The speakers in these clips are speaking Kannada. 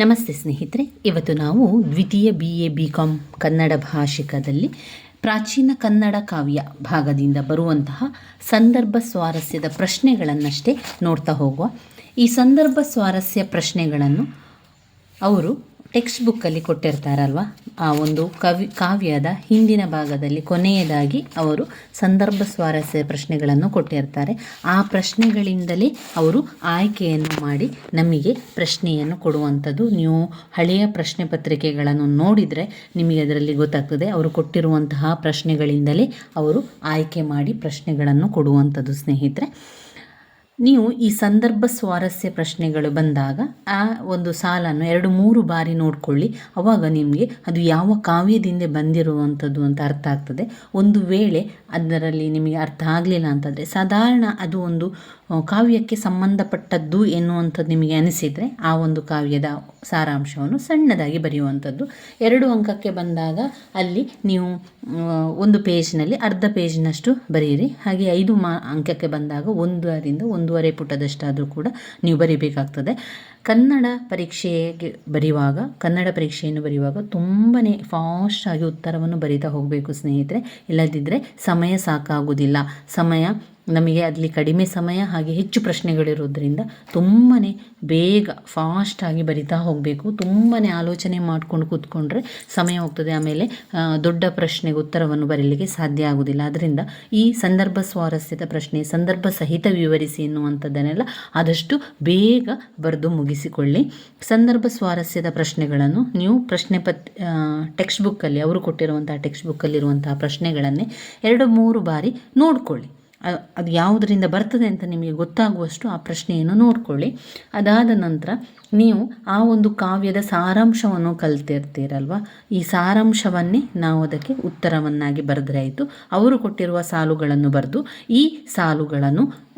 ನಮಸ್ತೆ ಸ್ನೇಹಿತರೆ, ಇವತ್ತು ನಾವು ದ್ವಿತೀಯ B A B com Kannada ಭಾಷಿಕದಲ್ಲಿ ಪ್ರಾಚೀನ ಕನ್ನಡ ಕಾವ್ಯ ಭಾಗದಿಂದ ಬರುವಂತಹ ಸಂದರ್ಭ ಸ್ವಾರಸ್ಯದ ಪ್ರಶ್ನೆಗಳನ್ನಷ್ಟೇ ನೋಡ್ತಾ ಹೋಗುವ ಈ ಸಂದರ್ಭ ಸ್ವಾರಸ್ಯ ಪ್ರಶ್ನೆಗಳನ್ನು ಅವರು ಟೆಕ್ಸ್ಟ್ ಬುಕ್ಕಲ್ಲಿ ಕೊಟ್ಟಿರ್ತಾರಲ್ವ? ಆ ಒಂದು ಕವಿ, ಕಾವ್ಯದ ಹಿಂದಿನ ಭಾಗದಲ್ಲಿ ಕೊನೆಯದಾಗಿ ಅವರು ಸಂದರ್ಭ ಸ್ವಾರಸ್ಯ ಪ್ರಶ್ನೆಗಳನ್ನು ಕೊಟ್ಟಿರ್ತಾರೆ. ಆ ಪ್ರಶ್ನೆಗಳಿಂದಲೇ ಅವರು ಆಯ್ಕೆಯನ್ನು ಮಾಡಿ ನಮಗೆ ಪ್ರಶ್ನೆಯನ್ನು ಕೊಡುವಂಥದ್ದು. ನೀವು ಹಳೆಯ ಪ್ರಶ್ನೆ ಪತ್ರಿಕೆಗಳನ್ನು ನೋಡಿದರೆ ನಿಮಗೆ ಅದರಲ್ಲಿ ಗೊತ್ತಾಗ್ತದೆ. ಅವರು ಕೊಟ್ಟಿರುವಂತಹ ಪ್ರಶ್ನೆಗಳಿಂದಲೇ ಅವರು ಆಯ್ಕೆ ಮಾಡಿ ಪ್ರಶ್ನೆಗಳನ್ನು ಕೊಡುವಂಥದ್ದು, ಸ್ನೇಹಿತರೆ. ನೀವು ಈ ಸಂದರ್ಭ ಸ್ವಾರಸ್ಯ ಪ್ರಶ್ನೆಗಳು ಬಂದಾಗ ಆ ಒಂದು ಸಾಲನ್ನು ಎರಡು ಮೂರು ಬಾರಿ ನೋಡಿಕೊಳ್ಳಿ. ಅವಾಗ ನಿಮಗೆ ಅದು ಯಾವ ಕಾವ್ಯದಿಂದ ಬಂದಿರುವಂಥದ್ದು ಅಂತ ಅರ್ಥ ಆಗ್ತದೆ. ಒಂದು ವೇಳೆ ಅದರಲ್ಲಿ ನಿಮಗೆ ಅರ್ಥ ಆಗಲಿಲ್ಲ ಅಂತಂದರೆ ಸಾಧಾರಣ ಅದು ಒಂದು ಕಾವ್ಯಕ್ಕೆ ಸಂಬಂಧಪಟ್ಟದ್ದು ಎನ್ನುವಂಥದ್ದು ನಿಮಗೆ ಅನಿಸಿದರೆ ಆ ಒಂದು ಕಾವ್ಯದ ಸಾರಾಂಶವನ್ನು ಸಣ್ಣದಾಗಿ ಬರೆಯುವಂಥದ್ದು. ಎರಡು ಅಂಕಕ್ಕೆ ಬಂದಾಗ ಅಲ್ಲಿ ನೀವು ಒಂದು ಪೇಜ್ನಲ್ಲಿ ಅರ್ಧ ಪೇಜ್ನಷ್ಟು ಬರೆಯಿರಿ. ಹಾಗೆ ಐದು ಮಾ, ಅಂಕಕ್ಕೆ ಬಂದಾಗ ಒಂದರಿಂದ ಒಂದೂವರೆ ಪುಟದಷ್ಟಾದರೂ ಕೂಡ ನೀವು ಬರೀಬೇಕಾಗ್ತದೆ. ಕನ್ನಡ ಪರೀಕ್ಷೆಗೆ ಬರೆಯುವಾಗ, ಕನ್ನಡ ಪರೀಕ್ಷೆಯನ್ನು ಬರೆಯುವಾಗ ತುಂಬಾ ಆಗಿ ಉತ್ತರವನ್ನು ಬರೀತಾ ಹೋಗಬೇಕು ಸ್ನೇಹಿತರೆ. ಇಲ್ಲದಿದ್ದರೆ ಸಮಯ ಸಾಕಾಗುವುದಿಲ್ಲ. ಸಮಯ ನಮಗೆ ಅಲ್ಲಿ ಕಡಿಮೆ ಸಮಯ ಹಾಗೆ ಹೆಚ್ಚು ಪ್ರಶ್ನೆಗಳಿರೋದ್ರಿಂದ ತುಂಬಾ ಬೇಗ ಫಾಸ್ಟಾಗಿ ಬರಿತಾ ಹೋಗಬೇಕು. ತುಂಬಾ ಆಲೋಚನೆ ಮಾಡಿಕೊಂಡು ಕೂತ್ಕೊಂಡ್ರೆ ಸಮಯ ಹೋಗ್ತದೆ. ಆಮೇಲೆ ದೊಡ್ಡ ಪ್ರಶ್ನೆಗೆ ಉತ್ತರವನ್ನು ಬರೀಲಿಕ್ಕೆ ಸಾಧ್ಯ ಆಗುವುದಿಲ್ಲ ಅದರಿಂದ ಈ ಸಂದರ್ಭ ಸ್ವಾರಸ್ಯದ ಪ್ರಶ್ನೆ, ಸಂದರ್ಭ ಸಹಿತ ವಿವರಿಸಿ ಎನ್ನುವಂಥದ್ದನ್ನೆಲ್ಲ ಆದಷ್ಟು ಬೇಗ ಬರೆದು ಮುಗಿಸಿಕೊಳ್ಳಿ. ಸಂದರ್ಭ ಸ್ವಾರಸ್ಯದ ಪ್ರಶ್ನೆಗಳನ್ನು ನೀವು ಪ್ರಶ್ನೆ ಪತ್ ಟೆಕ್ಸ್ಟ್ ಬುಕ್ಕಲ್ಲಿ ಅವರು ಕೊಟ್ಟಿರುವಂತಹ ಟೆಕ್ಸ್ಟ್ ಬುಕ್ಕಲ್ಲಿರುವಂತಹ ಪ್ರಶ್ನೆಗಳನ್ನೇ ಎರಡು ಮೂರು ಬಾರಿ ನೋಡಿಕೊಳ್ಳಿ. ಅದು ಯಾವುದರಿಂದ ಬರ್ತದೆ ಅಂತ ನಿಮಗೆ ಗೊತ್ತಾಗುವಷ್ಟು ಆ ಪ್ರಶ್ನೆಯನ್ನು ನೋಡಿಕೊಳ್ಳಿ. ಅದಾದ ನಂತರ ನೀವು ಆ ಒಂದು ಕಾವ್ಯದ ಸಾರಾಂಶವನ್ನು ಕಲ್ತಿರ್ತೀರಲ್ವ? ಈ ಸಾರಾಂಶವನ್ನೇ ನಾವು ಅದಕ್ಕೆ ಉತ್ತರವನ್ನಾಗಿ ಬರೆದ್ರೆ ಆಯಿತು. ಅವರು ಕೊಟ್ಟಿರುವ ಸಾಲುಗಳನ್ನು ಬರೆದು ಈ ಸಾಲುಗಳನ್ನು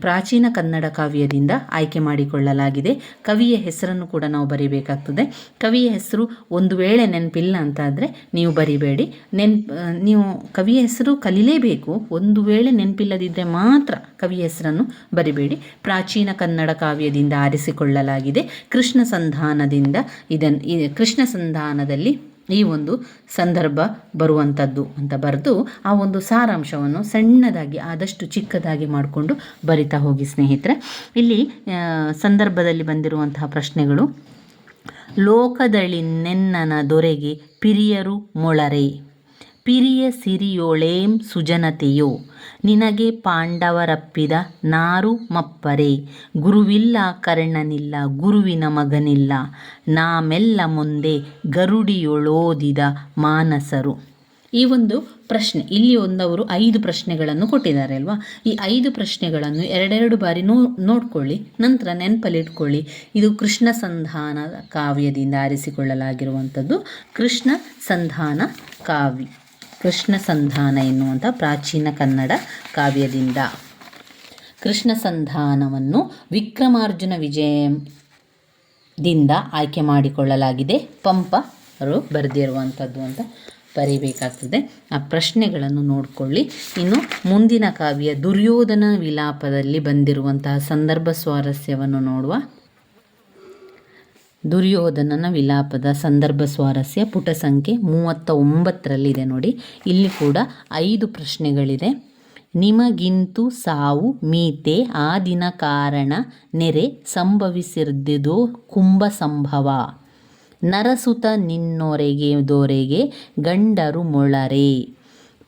ಪ್ರಾಚೀನ ಕನ್ನಡ ಕಾವ್ಯದಿಂದ ಆಯ್ಕೆ ಮಾಡಿಕೊಳ್ಳಲಾಗಿದೆ. ಕವಿಯ ಹೆಸರನ್ನು ಕೂಡ ನಾವು ಬರಿಬೇಕಾಗ್ತದೆ. ಕವಿಯ ಹೆಸರು ಒಂದು ವೇಳೆ ನೆನಪಿಲ್ಲ ಅಂತಾದರೆ ನೀವು ಬರಿಬೇಡಿ. ನೆನ್ಪು ನೀವು ಕವಿಯ ಹೆಸರು ಕಲಿಲೇಬೇಕು. ಒಂದು ವೇಳೆ ನೆನಪಿಲ್ಲದಿದ್ದರೆ ಮಾತ್ರ ಕವಿಯ ಹೆಸರನ್ನು ಬರಿಬೇಡಿ. ಪ್ರಾಚೀನ ಕನ್ನಡ ಕಾವ್ಯದಿಂದ ಆರಿಸಿಕೊಳ್ಳಲಾಗಿದೆ. ಕೃಷ್ಣ ಸಂಧಾನದಿಂದ ಇದನ್ ಕೃಷ್ಣ ಸಂಧಾನದಲ್ಲಿ ಈ ಒಂದು ಸಂದರ್ಭ ಬರುವಂಥದ್ದು ಅಂತ ಬರೆದು ಆ ಒಂದು ಸಾರಾಂಶವನ್ನು ಸಣ್ಣದಾಗಿ ಆದಷ್ಟು ಚಿಕ್ಕದಾಗಿ ಮಾಡಿಕೊಂಡು ಬರಿತಾ ಹೋಗಿ ಸ್ನೇಹಿತರೆ. ಇಲ್ಲಿ ಸಂದರ್ಭದಲ್ಲಿ ಬಂದಿರುವಂತಹ ಪ್ರಶ್ನೆಗಳು. ಲೋಕದಳಿ ನೆನ್ನನ ದೊರೆಗೆ ಪಿರಿಯರು ಮೊಳರೆ. ಪಿರಿಯ ಸಿರಿಯೋಳೇಂ ಸುಜನತೆಯೋ? ನಿನಗೆ ಪಾಂಡವರಪ್ಪಿದ ನಾರು ಮಪ್ಪರೆ? ಗುರುವಿಲ್ಲ ಕರ್ಣನಿಲ್ಲ, ಗುರುವಿನ ಮಗನಿಲ್ಲ. ನಾಮೆಲ್ಲ ಮುಂದೆ ಗರುಡಿಯೊಳೋದಿದ ಮಾನಸರು. ಈ ಒಂದು ಪ್ರಶ್ನೆ, ಇಲ್ಲಿ ಒಂದವರು ಐದು ಪ್ರಶ್ನೆಗಳನ್ನು ಕೊಟ್ಟಿದ್ದಾರೆ ಅಲ್ವಾ? ಈ ಐದು ಪ್ರಶ್ನೆಗಳನ್ನು ಎರಡೆರಡು ಬಾರಿ ನೋ, ನೋಡ್ಕೊಳ್ಳಿ, ನಂತರ ನೆನಪಲ್ಲಿಟ್ಕೊಳ್ಳಿ. ಇದು ಕೃಷ್ಣ ಸಂಧಾನ ಕಾವ್ಯದಿಂದ ಆರಿಸಿಕೊಳ್ಳಲಾಗಿರುವಂಥದ್ದು. ಕೃಷ್ಣ ಸಂಧಾನ ಕಾವ್ಯ. ಕೃಷ್ಣ ಸಂಧಾನ ಎನ್ನುವಂಥ ಪ್ರಾಚೀನ ಕನ್ನಡ ಕಾವ್ಯದಿಂದ. ಕೃಷ್ಣ ಸಂಧಾನವನ್ನು ವಿಕ್ರಮಾರ್ಜುನ ವಿಜಯದಿಂದ ಆಯ್ಕೆ ಮಾಡಿಕೊಳ್ಳಲಾಗಿದೆ. ಪಂಪರು ಬರೆದಿರುವಂಥದ್ದು ಅಂತ ಬರೀಬೇಕಾಗ್ತದೆ. ಆ ಪ್ರಶ್ನೆಗಳನ್ನು ನೋಡಿಕೊಳ್ಳಿ. ಇನ್ನು ಮುಂದಿನ ಕಾವ್ಯ ದುರ್ಯೋಧನ ವಿಲಾಪದಲ್ಲಿ ಬಂದಿರುವಂತಹ ಸಂದರ್ಭ ಸ್ವಾರಸ್ಯವನ್ನು ನೋಡುವ ದುರ್ಯೋಧನನ ವಿಲಾಪದ ಸಂದರ್ಭ ಸ್ವಾರಸ್ಯ ಪುಟ ಸಂಖ್ಯೆ ಮೂವತ್ತ ಒಂಬತ್ತರಲ್ಲಿದೆ ನೋಡಿ. ಇಲ್ಲಿ ಕೂಡ ಐದು ಪ್ರಶ್ನೆಗಳಿದೆ. ನಿಮಗಿಂತೂ ಸಾವು, ಮೀತೆ, ಆ ದಿನ ಕಾರಣ, ನೆರೆ ಸಂಭವಿಸಿರ್ದಿದು ಕುಂಭ ಸಂಭವ. ನರಸುತ ನಿನ್ನೊರೆಗೆ ದೊರೆಗೆ ಗಂಡರು ಮೊಳರೆ.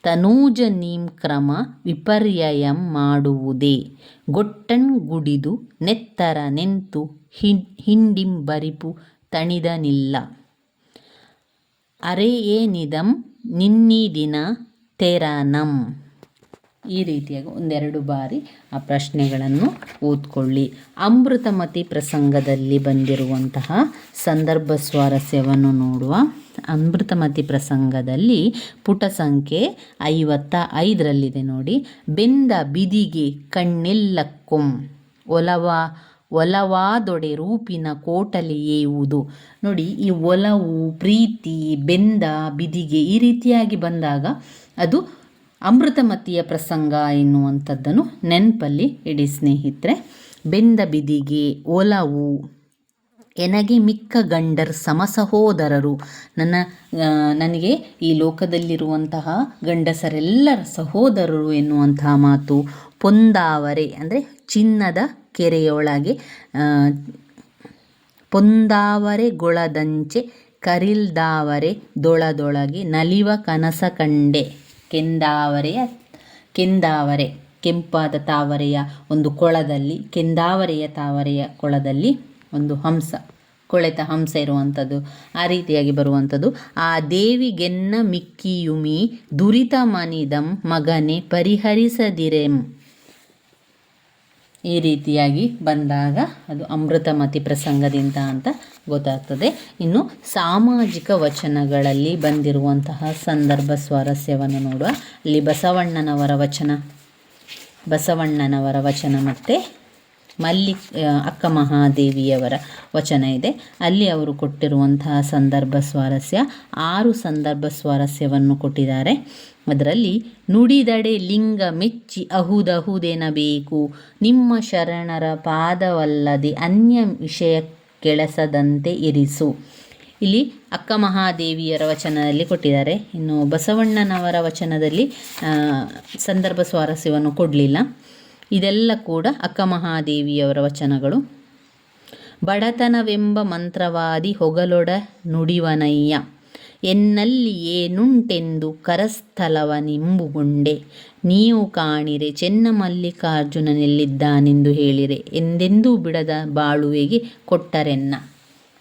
ತನೂಜ ನೀಂ ಕ್ರಮ ವಿಪರ್ಯಯಂ ಮಾಡುವುದೇ. ಗೊಟ್ಟಣ್ ಗುಡಿದು ನೆತ್ತರ ನೆಂತು ಹಿಂಡಿಂಬರಿಪು ತಣಿದನಿಲ್ಲ. ಅರೆಯೇನಿದಂ ನಿನ್ನಿದಿನ ತೆರನಂ. ಈ ರೀತಿಯಾಗಿ ಒಂದೆರಡು ಬಾರಿ ಆ ಪ್ರಶ್ನೆಗಳನ್ನು ಓದ್ಕೊಳ್ಳಿ. ಅಮೃತಮತಿ ಪ್ರಸಂಗದಲ್ಲಿ ಬಂದಿರುವಂತಹ ಸಂದರ್ಭ ಸ್ವಾರಸ್ಯವನ್ನು ನೋಡುವ ಅಮೃತಮತಿ ಪ್ರಸಂಗದಲ್ಲಿ ಪುಟ ಸಂಖ್ಯೆ ಐವತ್ತ ಐದರಲ್ಲಿದೆ ನೋಡಿ. ಬೆಂದ ಬಿದಿಗೆ ಕಣ್ಣೆಲ್ಲಕ್ಕೊಂ ಒಲವ ಒಲವಾದೊಡೆ ರೂಪಿನ ಕೋಟಲೆಯೇವುದು ನೋಡಿ, ಈ ಒಲವು, ಪ್ರೀತಿ, ಬೆಂದ, ಬಿದಿಗೆ ಈ ರೀತಿಯಾಗಿ ಬಂದಾಗ ಅದು ಅಮೃತಮತಿಯ ಪ್ರಸಂಗ ಎನ್ನುವಂಥದ್ದನ್ನು ನೆನಪಲ್ಲಿ ಇಡಿ ಸ್ನೇಹಿತರೆ. ಬೆಂದ ಬಿದಿಗೆ ಒಲವು, ಎನಗೆ ಮಿಕ್ಕ ಗಂಡರ್ ಸಮಸಹೋದರರು ನನ್ನ ನನಗೆ ಈ ಲೋಕದಲ್ಲಿರುವಂತಹ ಗಂಡಸರೆಲ್ಲರ ಸಹೋದರರು ಎನ್ನುವಂತಹ ಮಾತು. ಪೊಂದಾವರೆ, ಅಂದರೆ ಚಿನ್ನದ ಕೆರೆಯೊಳಗೆ ಪೊಂದಾವರೆ ಗೊಳದಂಚೆ, ಕರಿಲ್ದಾವರೆ ದೊಳದೊಳಗೆ ನಲಿವ ಕನಸ ಕಂಡೆ. ಕೆಂದಾವರೆಯ, ಕೆಂದಾವರೆ, ಕೆಂಪಾದ ತಾವರೆಯ ಒಂದು ಕೊಳದಲ್ಲಿ, ಕೆಂದಾವರೆಯ ತಾವರೆಯ ಕೊಳದಲ್ಲಿ ಒಂದು ಹಂಸ, ಕೊಳೆತ ಹಂಸ ಇರುವಂಥದ್ದು, ಆ ರೀತಿಯಾಗಿ ಬರುವಂಥದ್ದು. ಆ ದೇವಿಗೆನ್ನ ಮಿಕ್ಕಿಯುಮಿ ದುರಿತ ಮನಿದಂ ಮಗನೆ ಪರಿಹರಿಸದಿರೆಂ. ಈ ರೀತಿಯಾಗಿ ಬಂದಾಗ ಅದು ಅಮೃತಮತಿ ಪ್ರಸಂಗದಿಂದ ಅಂತ ಗೊತ್ತಾಗ್ತದೆ. ಇನ್ನು ಸಾಮಾಜಿಕ ವಚನಗಳಲ್ಲಿ ಬಂದಿರುವಂತಹ ಸಂದರ್ಭ ಸ್ವಾರಸ್ಯವನ್ನು ನೋಡುವ. ಅಲ್ಲಿ ಬಸವಣ್ಣನವರ ವಚನ. ಬಸವಣ್ಣನವರ ವಚನ ಮತ್ತು ಮಲ್ಲಿ ಅಕ್ಕ ಮಹಾದೇವಿಯವರ ವಚನ ಇದೆ. ಅಲ್ಲಿ ಅವರು ಕೊಟ್ಟಿರುವಂತಹ ಸಂದರ್ಭ ಸ್ವಾರಸ್ಯ, ಆರು ಸಂದರ್ಭ ಸ್ವಾರಸ್ಯವನ್ನು ಕೊಟ್ಟಿದ್ದಾರೆ. ಅದರಲ್ಲಿ, ನುಡಿದಡೆ ಲಿಂಗ ಮೆಚ್ಚಿ ಅಹುದಹುದೆನಬೇಕು ನಿಮ್ಮ ಶರಣರ ಪಾದವಲ್ಲದೆ ಅನ್ಯ ವಿಷಯ ಕೆಳಸದಂತೆ ಇರಿಸು. ಇಲ್ಲಿ ಅಕ್ಕ ಮಹಾದೇವಿಯರ ವಚನದಲ್ಲಿ ಕೊಟ್ಟಿದ್ದಾರೆ. ಇನ್ನು ಬಸವಣ್ಣನವರ ವಚನದಲ್ಲಿ ಸಂದರ್ಭ ಸ್ವಾರಸ್ಯವನ್ನು ಕೊಡಲಿಲ್ಲ. ಇದೆಲ್ಲ ಕೂಡ ಅಕ್ಕಮಹಾದೇವಿಯವರ ವಚನಗಳು. ಬಡತನವೆಂಬ ಮಂತ್ರವಾದಿ ಹೊಗಲೊಡ ನುಡಿವನಯ್ಯ ಎನ್ನಲ್ಲಿ ಏನುಂಟೆಂದು ಕರಸ್ಥಲವ ನಿಂಬುಗೊಂಡೆ ನೀವು ಕಾಣಿರೆ ಚೆನ್ನಮಲ್ಲಿಕಾರ್ಜುನನೆಲ್ಲಿದ್ದಾನೆಂದು ಹೇಳಿರೆ, ಎಂದೆಂದೂ ಬಿಡದ ಬಾಳುವೆಗೆ ಕೊಟ್ಟರೆನ್ನ.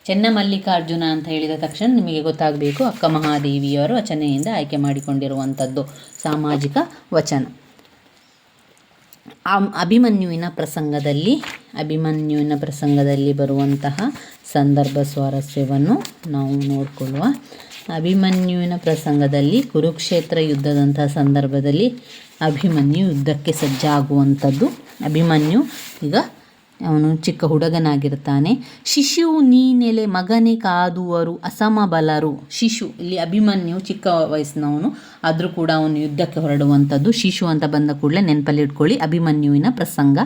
ಚೆನ್ನಮಲ್ಲಿಕಾರ್ಜುನ ಅಂತ ಹೇಳಿದ ತಕ್ಷಣ ನಿಮಗೆ ಗೊತ್ತಾಗಬೇಕು ಅಕ್ಕ ಮಹಾದೇವಿಯವರ ವಚನೆಯಿಂದ ಆಯ್ಕೆ ಮಾಡಿಕೊಂಡಿರುವಂಥದ್ದು ಸಾಮಾಜಿಕ ವಚನ. ಅಭಿಮನ್ಯುವಿನ ಪ್ರಸಂಗದಲ್ಲಿ ಅಭಿಮನ್ಯುವಿನ ಪ್ರಸಂಗದಲ್ಲಿ ಬರುವಂತಹ ಸಂದರ್ಭ ಸ್ವಾರಸ್ಯವನ್ನು ನಾವು ನೋಡಿಕೊಳ್ಳುವ. ಅಭಿಮನ್ಯುವಿನ ಪ್ರಸಂಗದಲ್ಲಿ ಕುರುಕ್ಷೇತ್ರ ಯುದ್ಧದಂತಹ ಸಂದರ್ಭದಲ್ಲಿ ಅಭಿಮನ್ಯು ಯುದ್ಧಕ್ಕೆ ಸಜ್ಜಾಗುವಂಥದ್ದು. ಅಭಿಮನ್ಯು ಈಗ ಅವನು ಚಿಕ್ಕ ಹುಡುಗನಾಗಿರ್ತಾನೆ ಶಿಶು ನೀನೆಲೆ ಮಗನೇ ಕಾದುವರು, ಅಸಮಬಲರು. ಶಿಶು, ಇಲ್ಲಿ ಅಭಿಮನ್ಯು ಚಿಕ್ಕ ವಯಸ್ಸಿನವನು, ಆದರೂ ಕೂಡ ಅವನು ಯುದ್ಧಕ್ಕೆ ಹೊರಡುವಂಥದ್ದು. ಶಿಶು ಅಂತ ಬಂದ ಕೂಡಲೇ ನೆನಪಲ್ಲಿ ಇಟ್ಕೊಳ್ಳಿ, ಅಭಿಮನ್ಯುವಿನ ಪ್ರಸಂಗ.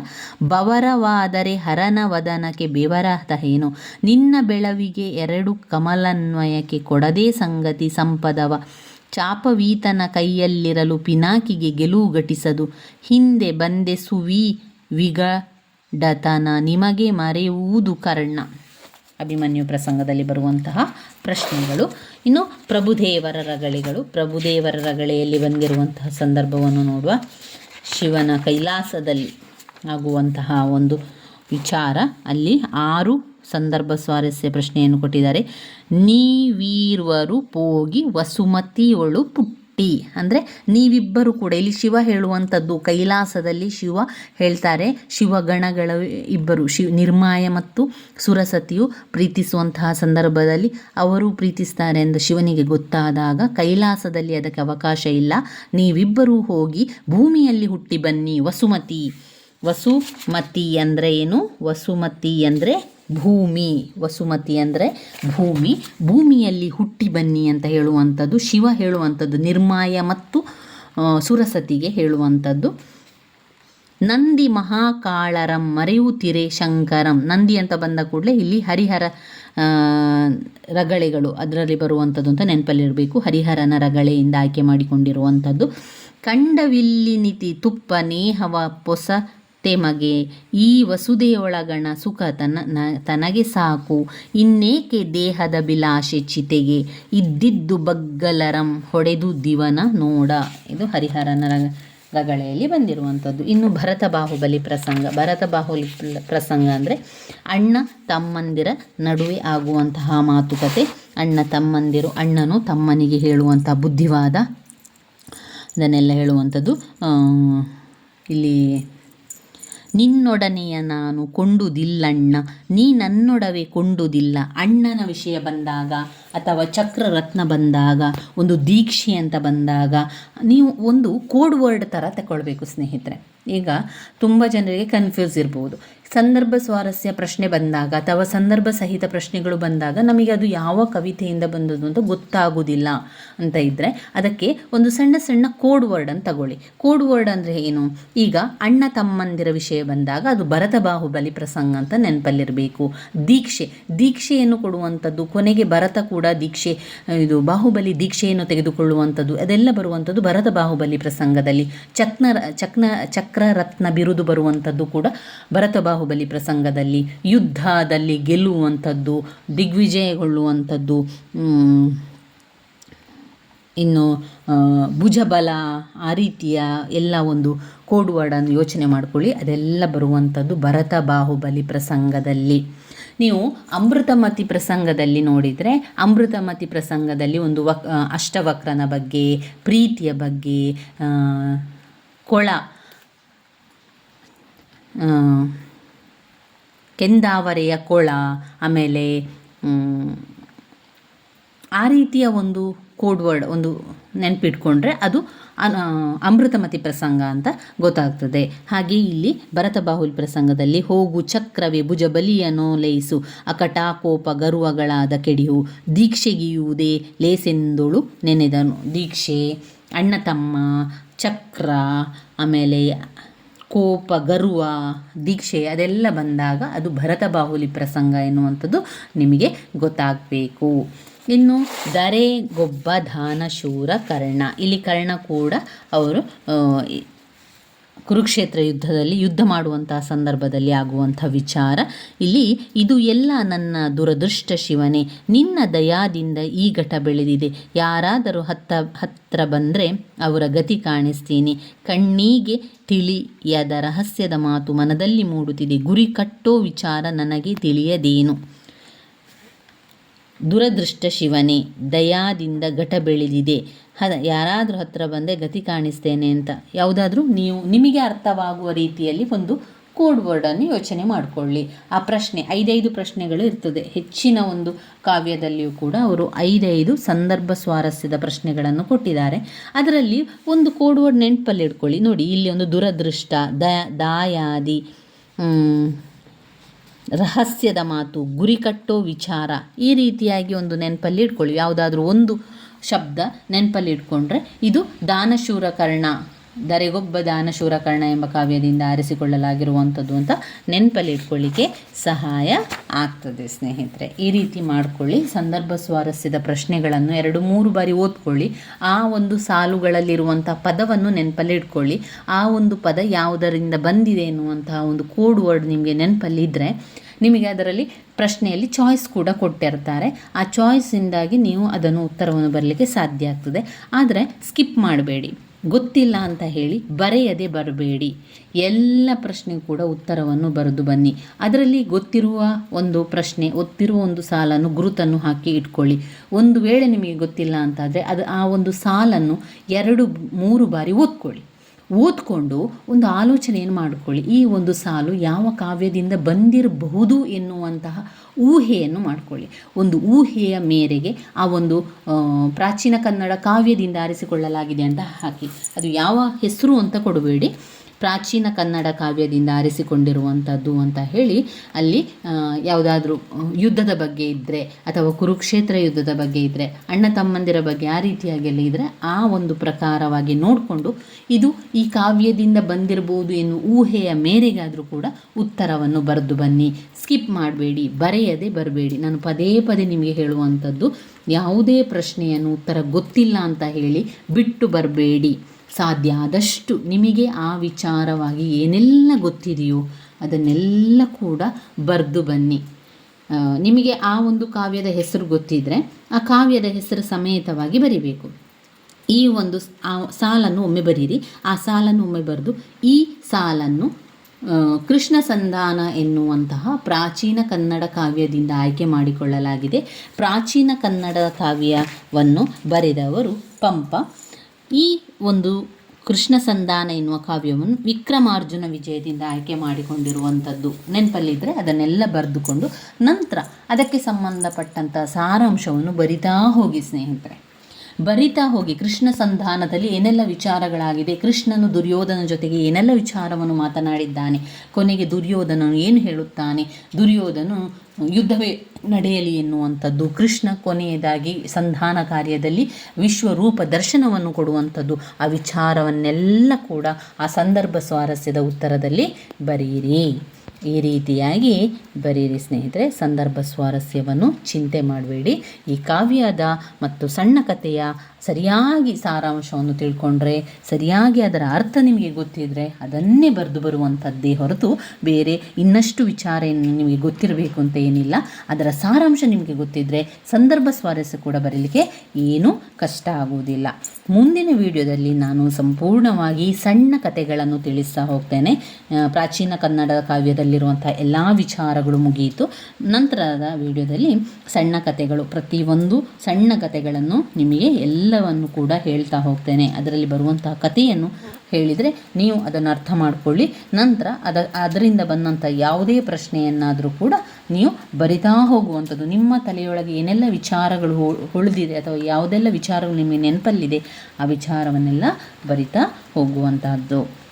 ಬವರವಾದರೆ ಹರನ ವದನಕ್ಕೆ ಬೆವರಾತ ಏನು? ನಿನ್ನ ಬೆಳವಿಗೆ ಎರಡು ಕಮಲನ್ವಯಕ್ಕೆ ಕೊಡದೇ ಸಂಗತಿ ಸಂಪದವ. ಚಾಪವೀತನ ಕೈಯಲ್ಲಿರಲು ಪಿನಾಕಿಗೆ ಗೆಲುವು ಘಟಿಸದು. ಹಿಂದೆ ಬಂದೆ ಸುವಿ ವಿಗಡತನ ನಿಮಗೆ ಮರೆಯುವುದು ಕರ್ಣ. ಅಭಿಮನ್ಯು ಪ್ರಸಂಗದಲ್ಲಿ ಬರುವಂತಹ ಪ್ರಶ್ನೆಗಳು. ಇನ್ನು ಪ್ರಭುದೇವರ ರಗಳೆಗಳು. ಪ್ರಭುದೇವರ ರಗಳೆಯಲ್ಲಿ ಬಂದಿರುವಂತಹ ಸಂದರ್ಭವನ್ನು ನೋಡುವ ಶಿವನ ಕೈಲಾಸದಲ್ಲಿ ಆಗುವಂತಹ ಒಂದು ವಿಚಾರ. ಅಲ್ಲಿ ಆರು ಸಂದರ್ಭ ಸ್ವಾರಸ್ಯ ಪ್ರಶ್ನೆಯನ್ನು ಕೊಟ್ಟಿದ್ದಾರೆ. ನೀವೀರ್ವರು ಪೋಗಿ ವಸುಮತಿಯೊಳು ಪುಟ್ಟಿ ಅಂದರೆ ನೀವಿಬ್ಬರು ಕೂಡ, ಇಲ್ಲಿ ಶಿವ ಹೇಳುವಂಥದ್ದು, ಕೈಲಾಸದಲ್ಲಿ ಶಿವ ಹೇಳ್ತಾರೆ. ಶಿವಗಣಗಳ ಇಬ್ಬರು ಶಿವ ನಿರ್ಮಾಯ ಮತ್ತು ಸುರಸತಿಯು ಪ್ರೀತಿಸುವಂತಹ ಸಂದರ್ಭದಲ್ಲಿ ಅವರು ಪ್ರೀತಿಸ್ತಾರೆ ಎಂದು ಶಿವನಿಗೆ ಗೊತ್ತಾದಾಗ, ಕೈಲಾಸದಲ್ಲಿ ಅದಕ್ಕೆ ಅವಕಾಶ ಇಲ್ಲ. ನೀವಿಬ್ಬರೂ ಹೋಗಿ ಭೂಮಿಯಲ್ಲಿ ಹುಟ್ಟಿ ಬನ್ನಿ. ವಸುಮತಿ. ವಸುಮತಿ ಅಂದರೆ ಏನು? ವಸುಮತಿ ಅಂದರೆ ಭೂಮಿ, ವಸುಮತಿ ಅಂದರೆ ಭೂಮಿ. ಭೂಮಿಯಲ್ಲಿ ಹುಟ್ಟಿ ಬನ್ನಿ ಅಂತ ಹೇಳುವಂಥದ್ದು, ಶಿವ ಹೇಳುವಂಥದ್ದು, ನಿರ್ಮಾಯ ಮತ್ತು ಸುರಸತಿಗೆ ಹೇಳುವಂಥದ್ದು. ನಂದಿ ಮಹಾಕಾಳರಂ ಮರೆಯುತ್ತಿರೆ ಶಂಕರಂ. ನಂದಿ ಅಂತ ಬಂದ ಕೂಡಲೇ ಇಲ್ಲಿ ಹರಿಹರ ರಗಳೆಗಳು ಅದರಲ್ಲಿ ಬರುವಂಥದ್ದು ಅಂತ ನೆನಪಲ್ಲಿರಬೇಕು. ಹರಿಹರನ ರಗಳೆಯಿಂದ ಆಯ್ಕೆ ಮಾಡಿಕೊಂಡಿರುವಂಥದ್ದು. ಕಂಡವಿಲ್ಲಿನಿತಿ ತುಪ್ಪ ನೇಹವ ಪೊಸ ತೆಮಗೆ ಈ ವಸುದೆಯೊಳಗಣ ಸುಖ ತನ್ನ ತನಗೆ ಸಾಕು. ಇನ್ನೇಕೆ ದೇಹದ ಬಿಲಾಶೆ ಚಿತೆಗೆ? ಇದ್ದಿದ್ದು ಬಗ್ಗಲರಂ ಹೊಡೆದು ದಿವನ ನೋಡ. ಇದು ಹರಿಹರನ ರಗಳೆಯಲ್ಲಿ ಬಂದಿರುವಂಥದ್ದು. ಇನ್ನು ಭರತ ಬಾಹುಬಲಿ ಪ್ರಸಂಗ, ಭರತ ಬಾಹುಬಲಿ ಪ್ರಸಂಗ ಅಂದರೆ ಅಣ್ಣ ತಮ್ಮಂದಿರ ನಡುವೆ ಆಗುವಂತಹ ಮಾತುಕತೆ. ಅಣ್ಣ ತಮ್ಮಂದಿರು, ಅಣ್ಣನು ತಮ್ಮನಿಗೆ ಹೇಳುವಂಥ ಬುದ್ಧಿವಾದ. ಅದನ್ನೆಲ್ಲ ಹೇಳುವಂಥದ್ದು ಇಲ್ಲಿ ನಿನ್ನೊಡನೆಯ ನಾನು ಕೊಂಡುದಿಲ್ಲಣ್ಣ, ನೀ ನನ್ನೊಡವೆ ಕೊಂಡುದಿಲ್ಲ. ಅಣ್ಣನ ವಿಷಯ ಬಂದಾಗ ಅಥವಾ ಚಕ್ರರತ್ನ ಬಂದಾಗ, ಒಂದು ದೀಕ್ಷೆ ಅಂತ ಬಂದಾಗ, ನೀವು ಒಂದು ಕೋಡ್ ವರ್ಡ್ ಥರ ತಗೊಳ್ಬೇಕು ಸ್ನೇಹಿತರೆ. ಈಗ ತುಂಬ ಜನರಿಗೆ ಕನ್ಫ್ಯೂಸ್ ಇರ್ಬೋದು. ಸಂದರ್ಭ ಸ್ವಾರಸ್ಯ ಪ್ರಶ್ನೆ ಬಂದಾಗ ಅಥವಾ ಸಂದರ್ಭ ಸಹಿತ ಪ್ರಶ್ನೆಗಳು ಬಂದಾಗ ನಮಗೆ ಅದು ಯಾವ ಕವಿತೆಯಿಂದ ಬಂದದ್ದು ಅಂತ ಗೊತ್ತಾಗೋದಿಲ್ಲ ಅಂತ ಇದ್ದರೆ ಅದಕ್ಕೆ ಒಂದು ಸಣ್ಣ ಸಣ್ಣ ಕೋಡ್ ವರ್ಡ್ ಅಂತ ತಗೊಳ್ಳಿ. ಕೋಡ್ ವರ್ಡ್ ಅಂದರೆ ಏನು? ಈಗ ಅಣ್ಣ ತಮ್ಮಂದಿರ ವಿಷಯ ಬಂದಾಗ ಅದು ಭರತ ಬಾಹುಬಲಿ ಪ್ರಸಂಗ ಅಂತ ನೆನಪಲ್ಲಿರಬೇಕು. ದೀಕ್ಷೆ. ದೀಕ್ಷೆಯನ್ನು ಕೊಡುವಂಥದ್ದು ಕೊನೆಗೆ ಭರತ ಕೂಡ ದೀಕ್ಷೆ, ಇದು ಬಾಹುಬಲಿ ದೀಕ್ಷೆಯನ್ನು ತೆಗೆದುಕೊಳ್ಳುವಂಥದ್ದು, ಅದೆಲ್ಲ ಬರುವಂಥದ್ದು ಭರತ ಬಾಹುಬಲಿ ಪ್ರಸಂಗದಲ್ಲಿ. ಚಕ್ನ ಚಕ್ನ ಚಕ್ರರತ್ನ ಬಿರುದು ಬರುವಂಥದ್ದು ಕೂಡ ಭರತ ಬಾಹುಬಲಿ ಪ್ರಸಂಗದಲ್ಲಿ, ಯುದ್ಧದಲ್ಲಿ ಗೆಲ್ಲುವಂಥದ್ದು, ದಿಗ್ವಿಜಯಗೊಳ್ಳುವಂಥದ್ದು ಇನ್ನು ಭುಜಬಲ ಆ ರೀತಿಯ ಎಲ್ಲ ಒಂದು ಕೋಡ್ ವರ್ಡನ್ನು ಯೋಚನೆ ಮಾಡ್ಕೊಳ್ಳಿ. ಅದೆಲ್ಲ ಬರುವಂಥದ್ದು ಭರತ ಬಾಹುಬಲಿ ಪ್ರಸಂಗದಲ್ಲಿ. ನೀವು ಅಮೃತಮತಿ ಪ್ರಸಂಗದಲ್ಲಿ ನೋಡಿದರೆ, ಅಮೃತಮತಿ ಪ್ರಸಂಗದಲ್ಲಿ ಒಂದು ವಕ್, ಅಷ್ಟವಕ್ರನ ಬಗ್ಗೆ, ಪ್ರೀತಿಯ ಬಗ್ಗೆ ಕೊಳ ಕೆಂದಾವರೆಯ ಕೊಳ, ಆಮೇಲೆ ಆ ರೀತಿಯ ಒಂದು ಕೋಡ್ ವರ್ಡ್, ಒಂದು ನೆನಪಿಟ್ಕೊಂಡ್ರೆ ಅದು ಅಮೃತಮತಿ ಪ್ರಸಂಗ ಅಂತ ಗೊತ್ತಾಗ್ತದೆ. ಹಾಗೆ ಇಲ್ಲಿ ಭರತ ಬಾಹುಲ್ ಪ್ರಸಂಗದಲ್ಲಿ ಹೋಗು ಚಕ್ರವೇ ಭುಜ ಬಲಿಯನೋ ಅಕಟ ಕೋಪ ಗರ್ವಗಳಾದ ಕೆಡಿಯು, ದೀಕ್ಷೆಗಿಯುವುದೇ ಲೇಸೆಂದೊಳು ನೆನೆದನು. ದೀಕ್ಷೆ, ಅಣ್ಣ ತಮ್ಮ, ಚಕ್ರ, ಆಮೇಲೆ ಕೋಪ, ಗರುವ, ದೀಕ್ಷೆ ಅದೆಲ್ಲ ಬಂದಾಗ ಅದು ಭರತ ಬಾಹುಲಿ ಪ್ರಸಂಗ ಎನ್ನುವಂಥದ್ದು ನಿಮಗೆ ಗೊತ್ತಾಗಬೇಕು. ಇನ್ನು ದರೆ ಗೊಬ್ಬ ದಾನ ಶೂರ ಕರ್ಣ. ಇಲ್ಲಿ ಕರ್ಣ ಕೂಡ ಅವರು ಕುರುಕ್ಷೇತ್ರ ಯುದ್ಧದಲ್ಲಿ ಯುದ್ಧ ಮಾಡುವಂತಹ ಸಂದರ್ಭದಲ್ಲಿ ಆಗುವಂಥ ವಿಚಾರ. ಇಲ್ಲಿ ಇದು ಎಲ್ಲ ನನ್ನ ದುರದೃಷ್ಟ ಶಿವನೇ, ನಿನ್ನ ದಯಾದಿಂದ ಈ ಘಟ ಬೆಳೆದಿದೆ. ಯಾರಾದರೂ ಹತ್ತ, ಹತ್ರ ಬಂದರೆ ಅವರ ಗತಿ ಕಾಣಿಸ್ತೀನಿ. ಕಣ್ಣಿಗೆ ತಿಳಿಯದ ರಹಸ್ಯದ ಮಾತು ಮನದಲ್ಲಿ ಮೂಡುತ್ತಿದೆ. ಗುರಿ ಕಟ್ಟೋ ವಿಚಾರ ನನಗೆ ತಿಳಿಯದೇನು? ದುರದೃಷ್ಟ ಶಿವನೇ, ದಯಾದಿಂದ ಘಟ ಬೆಳೆದಿದೆ. ಹ ಯಾರಾದರೂ ಹತ್ರ ಬಂದೆ ಗತಿ ಕಾಣಿಸ್ತೇನೆ ಅಂತ. ಯಾವುದಾದ್ರೂ ನೀವು ನಿಮಗೆ ಅರ್ಥವಾಗುವ ರೀತಿಯಲ್ಲಿ ಒಂದು ಕೋಡ್ ವರ್ಡನ್ನು ಯೋಚನೆ ಮಾಡಿಕೊಳ್ಳಿ. ಆ ಪ್ರಶ್ನೆ, ಐದೈದು ಪ್ರಶ್ನೆಗಳು ಇರ್ತದೆ. ಹೆಚ್ಚಿನ ಒಂದು ಕಾವ್ಯದಲ್ಲಿಯೂ ಕೂಡ ಅವರು ಐದೈದು ಸಂದರ್ಭ ಸ್ವಾರಸ್ಯದ ಪ್ರಶ್ನೆಗಳನ್ನು ಕೊಟ್ಟಿದ್ದಾರೆ. ಅದರಲ್ಲಿ ಒಂದು ಕೋಡ್ ವರ್ಡ್ ನೆನಪಲ್ಲಿ ಇಟ್ಕೊಳ್ಳಿ. ನೋಡಿ, ಇಲ್ಲಿ ಒಂದು ದುರದೃಷ್ಟ, ದ, ದಾಯಾದಿ ರಹಸ್ಯದ ಮಾತು, ಗುರಿ ಕಟ್ಟೋ ವಿಚಾರ ಈ ರೀತಿಯಾಗಿ ಒಂದು ನೆನಪಲ್ಲಿ ಇಟ್ಕೊಳ್ಳಿ. ಯಾವುದಾದ್ರೂ ಒಂದು ಶಬ್ದ ನೆನಪಲ್ಲಿ ಇಟ್ಕೊಂಡ್ರೆ ಇದು ದಾನಶೂರ ಕರ್ಣ ದರೆಗೊಬ್ಬ ದಾನಶೂರ ಎಂಬ ಕಾವ್ಯದಿಂದ ಆರಿಸಿಕೊಳ್ಳಲಾಗಿರುವಂಥದ್ದು ಅಂತ ನೆನಪಲ್ಲಿ ಇಟ್ಕೊಳ್ಳಿಕ್ಕೆ ಸಹಾಯ ಆಗ್ತದೆ ಸ್ನೇಹಿತರೆ. ಈ ರೀತಿ ಮಾಡಿಕೊಳ್ಳಿ, ಸಂದರ್ಭ ಸ್ವಾರಸ್ಯದ ಪ್ರಶ್ನೆಗಳನ್ನು ಎರಡು ಮೂರು ಬಾರಿ ಓದ್ಕೊಳ್ಳಿ, ಆ ಒಂದು ಸಾಲುಗಳಲ್ಲಿರುವಂಥ ಪದವನ್ನು ನೆನಪಲ್ಲಿ ಇಟ್ಕೊಳ್ಳಿ, ಆ ಒಂದು ಪದ ಯಾವುದರಿಂದ ಬಂದಿದೆ ಎನ್ನುವಂತಹ ಒಂದು ಕೋಡ್ ವರ್ಡ್ ನಿಮಗೆ ನೆನಪಲ್ಲಿ ಇದ್ದರೆ ನಿಮಗೆ ಅದರಲ್ಲಿ ಪ್ರಶ್ನೆಯಲ್ಲಿ ಚಾಯ್ಸ್ ಕೂಡ ಕೊಟ್ಟಿರ್ತಾರೆ. ಆ ಚಾಯ್ಸಿಂದಾಗಿ ನೀವು ಅದನ್ನು ಉತ್ತರವನ್ನು ಬರಲಿಕ್ಕೆ ಸಾಧ್ಯ ಆಗ್ತದೆ. ಆದರೆ ಸ್ಕಿಪ್ ಮಾಡಬೇಡಿ. ಗೊತ್ತಿಲ್ಲ ಅಂತ ಹೇಳಿ ಬರೆಯದೆ ಬರಬೇಡಿ. ಎಲ್ಲ ಪ್ರಶ್ನೆ ಕೂಡ ಉತ್ತರವನ್ನು ಬರೆದು ಬನ್ನಿ. ಅದರಲ್ಲಿ ಗೊತ್ತಿರುವ ಒಂದು ಪ್ರಶ್ನೆ ಗೊತ್ತಿರುವ ಒಂದು ಸಾಲನ್ನು ಗುರುತನ್ನು ಹಾಕಿ ಇಟ್ಕೊಳ್ಳಿ. ಒಂದು ವೇಳೆ ನಿಮಗೆ ಗೊತ್ತಿಲ್ಲ ಅಂತಾದರೆ ಅದು ಆ ಒಂದು ಸಾಲನ್ನು ಎರಡು, ಮೂರು ಬಾರಿ ಓದ್ಕೊಳ್ಳಿ. ಓದ್ಕೊಂಡು ಒಂದು ಆಲೋಚನೆಯನ್ನು ಮಾಡಿಕೊಳ್ಳಿ, ಈ ಒಂದು ಸಾಲು ಯಾವ ಕಾವ್ಯದಿಂದ ಬಂದಿರಬಹುದು ಎನ್ನುವಂತಹ ಊಹೆಯನ್ನು ಮಾಡಿಕೊಳ್ಳಿ. ಒಂದು ಊಹೆಯ ಮೇರೆಗೆ ಆ ಒಂದು ಪ್ರಾಚೀನ ಕನ್ನಡ ಕಾವ್ಯದಿಂದ ಆರಿಸಿಕೊಳ್ಳಲಾಗಿದೆ ಅಂತ ಹಾಕಿ. ಅದು ಯಾವ ಹೆಸರು ಅಂತ ಕೊಡಬೇಡಿ. ಪ್ರಾಚೀನ ಕನ್ನಡ ಕಾವ್ಯದಿಂದ ಆರಿಸಿಕೊಂಡಿರುವಂಥದ್ದು ಅಂತ ಹೇಳಿ ಅಲ್ಲಿ ಯಾವುದಾದ್ರೂ ಯುದ್ಧದ ಬಗ್ಗೆ ಇದ್ದರೆ ಅಥವಾ ಕುರುಕ್ಷೇತ್ರ ಯುದ್ಧದ ಬಗ್ಗೆ ಇದ್ದರೆ ಅಣ್ಣ ತಮ್ಮಂದಿರ ಬಗ್ಗೆ ಆ ರೀತಿಯಾಗೆಲ್ಲ ಇದ್ದರೆ ಆ ಒಂದು ಪ್ರಕಾರವಾಗಿ ನೋಡಿಕೊಂಡು ಇದು ಈ ಕಾವ್ಯದಿಂದ ಬಂದಿರಬಹುದು ಎನ್ನುವ ಊಹೆಯ ಮೇರೆಗಾದರೂ ಕೂಡ ಉತ್ತರವನ್ನು ಬರೆದು ಬನ್ನಿ. ಸ್ಕಿಪ್ ಮಾಡಬೇಡಿ, ಬರೆಯದೆ ಬರಬೇಡಿ. ನಾನು ಪದೇ ಪದೇ ನಿಮಗೆ ಹೇಳುವಂಥದ್ದು ಯಾವುದೇ ಪ್ರಶ್ನೆಯನ್ನು ಉತ್ತರ ಗೊತ್ತಿಲ್ಲ ಅಂತ ಹೇಳಿ ಬಿಟ್ಟು ಬರಬೇಡಿ. ಸಾಧ್ಯ ಆದಷ್ಟು ನಿಮಗೆ ಆ ವಿಚಾರವಾಗಿ ಏನೆಲ್ಲ ಗೊತ್ತಿದೆಯೋ ಅದನ್ನೆಲ್ಲ ಕೂಡ ಬರೆದು ಬನ್ನಿ. ನಿಮಗೆ ಆ ಒಂದು ಕಾವ್ಯದ ಹೆಸರು ಗೊತ್ತಿದ್ದರೆ ಆ ಕಾವ್ಯದ ಹೆಸರು ಸಮೇತವಾಗಿ ಬರಿಬೇಕು. ಈ ಒಂದು ಸಾಲನ್ನು ಒಮ್ಮೆ ಬರೀರಿ. ಆ ಸಾಲನ್ನು ಒಮ್ಮೆ ಬರೆದು ಈ ಸಾಲನ್ನು ಕೃಷ್ಣ ಸಂಧಾನ ಎನ್ನುವಂತಹ ಪ್ರಾಚೀನ ಕನ್ನಡ ಕಾವ್ಯದಿಂದ ಆಯ್ಕೆ ಮಾಡಿಕೊಳ್ಳಲಾಗಿದೆ. ಪ್ರಾಚೀನ ಕನ್ನಡ ಕಾವ್ಯವನ್ನು ಬರೆದವರು ಪಂಪ. ಈ ಒಂದು ಕೃಷ್ಣ ಸಂಧಾನ ಎನ್ನುವ ಕಾವ್ಯವನ್ನು ವಿಕ್ರಮಾರ್ಜುನ ವಿಜಯದಿಂದ ಆಯ್ಕೆ ಮಾಡಿಕೊಂಡಿರುವಂಥದ್ದು. ನೆನಪಲ್ಲಿದ್ದರೆ ಅದನ್ನೆಲ್ಲ ಬರೆದುಕೊಂಡು ನಂತರ ಅದಕ್ಕೆ ಸಂಬಂಧಪಟ್ಟಂಥ ಸಾರಾಂಶವನ್ನು ಬರಿತಾ ಹೋಗಿ ಸ್ನೇಹಿತರೆ. ಬರಿತಾ ಹೋಗಿ ಕೃಷ್ಣ ಸಂಧಾನದಲ್ಲಿ ಏನೆಲ್ಲ ವಿಚಾರಗಳಾಗಿದೆ ಕೃಷ್ಣನು ದುರ್ಯೋಧನ ಜೊತೆಗೆ ಏನೆಲ್ಲ ವಿಚಾರವನ್ನು ಮಾತನಾಡಿದ್ದಾನೆ, ಕೊನೆಗೆ ದುರ್ಯೋಧನನು ಏನು ಹೇಳುತ್ತಾನೆ, ದುರ್ಯೋಧನು ಯುದ್ಧವೇ ನಡೆಯಲಿ ಎನ್ನುವಂಥದ್ದು, ಕೃಷ್ಣ ಕೊನೆಯದಾಗಿ ಸಂಧಾನ ಕಾರ್ಯದಲ್ಲಿ ವಿಶ್ವರೂಪ ದರ್ಶನವನ್ನು ಕೊಡುವಂಥದ್ದು, ಆ ವಿಚಾರವನ್ನೆಲ್ಲ ಕೂಡ ಆ ಸಂದರ್ಭ ಸ್ವಾರಸ್ಯದ ಉತ್ತರದಲ್ಲಿ ಬರೆಯಿರಿ. ಈ ರೀತಿಯಾಗಿ ಬರೀರಿ ಸ್ನೇಹಿತರೆ, ಸಂದರ್ಭ ಸ್ವಾರಸ್ಯವನ್ನು ಚಿಂತೆ ಮಾಡಬೇಡಿ. ಈ ಕಾವ್ಯದ ಮತ್ತು ಸಣ್ಣ ಕಥೆಯ ಸರಿಯಾಗಿ ಸಾರಾಂಶವನ್ನು ತಿಳ್ಕೊಂಡ್ರೆ, ಸರಿಯಾಗಿ ಅದರ ಅರ್ಥ ನಿಮಗೆ ಗೊತ್ತಿದ್ದರೆ ಅದನ್ನೇ ಬರೆದು ಬರುವಂಥದ್ದೇ ಹೊರತು ಬೇರೆ ಇನ್ನಷ್ಟು ವಿಚಾರ ನಿಮಗೆ ಗೊತ್ತಿರಬೇಕು ಅಂತ ಏನಿಲ್ಲ. ಅದರ ಸಾರಾಂಶ ನಿಮಗೆ ಗೊತ್ತಿದ್ದರೆ ಸಂದರ್ಭ ಸ್ವಾರಸ್ಯ ಕೂಡ ಬರೀಲಿಕ್ಕೆ ಏನೂ ಕಷ್ಟ ಆಗುವುದಿಲ್ಲ. ಮುಂದಿನ ವಿಡಿಯೋದಲ್ಲಿ ನಾನು ಸಂಪೂರ್ಣವಾಗಿ ಸಣ್ಣ ಕಥೆಗಳನ್ನು ತಿಳಿಸ್ತಾ ಹೋಗ್ತೇನೆ. ಪ್ರಾಚೀನ ಕನ್ನಡ ಕಾವ್ಯದಲ್ಲಿರುವಂಥ ಎಲ್ಲ ವಿಚಾರಗಳು ಮುಗಿಯಿತು. ನಂತರದ ವಿಡಿಯೋದಲ್ಲಿ ಸಣ್ಣ ಕಥೆಗಳು ಪ್ರತಿಯೊಂದು ಸಣ್ಣ ಕಥೆಗಳನ್ನು ನಿಮಗೆ ಎಲ್ಲವನ್ನು ಕೂಡ ಹೇಳ್ತಾ ಹೋಗ್ತೇನೆ. ಅದರಲ್ಲಿ ಬರುವಂತಹ ಕಥೆಯನ್ನು ಹೇಳಿದರೆ ನೀವು ಅದನ್ನು ಅರ್ಥ ಮಾಡಿಕೊಳ್ಳಿ. ನಂತರ ಅದ, ಅದರಿಂದ ಬಂದಂಥ ಯಾವುದೇ ಪ್ರಶ್ನೆಯನ್ನಾದರೂ ಕೂಡ ನೀವು ಬರಿತಾ ಹೋಗುವಂಥದ್ದು. ನಿಮ್ಮ ತಲೆಯೊಳಗೆ ಏನೆಲ್ಲ ವಿಚಾರಗಳು ಉಳಿದಿದೆ ಅಥವಾ ಯಾವುದೆಲ್ಲ ವಿಚಾರಗಳು ನಿಮಗೆ ನೆನಪಲ್ಲಿದೆ, ಆ ವಿಚಾರವನ್ನೆಲ್ಲ ಬರಿತಾ ಹೋಗುವಂತಹದ್ದು.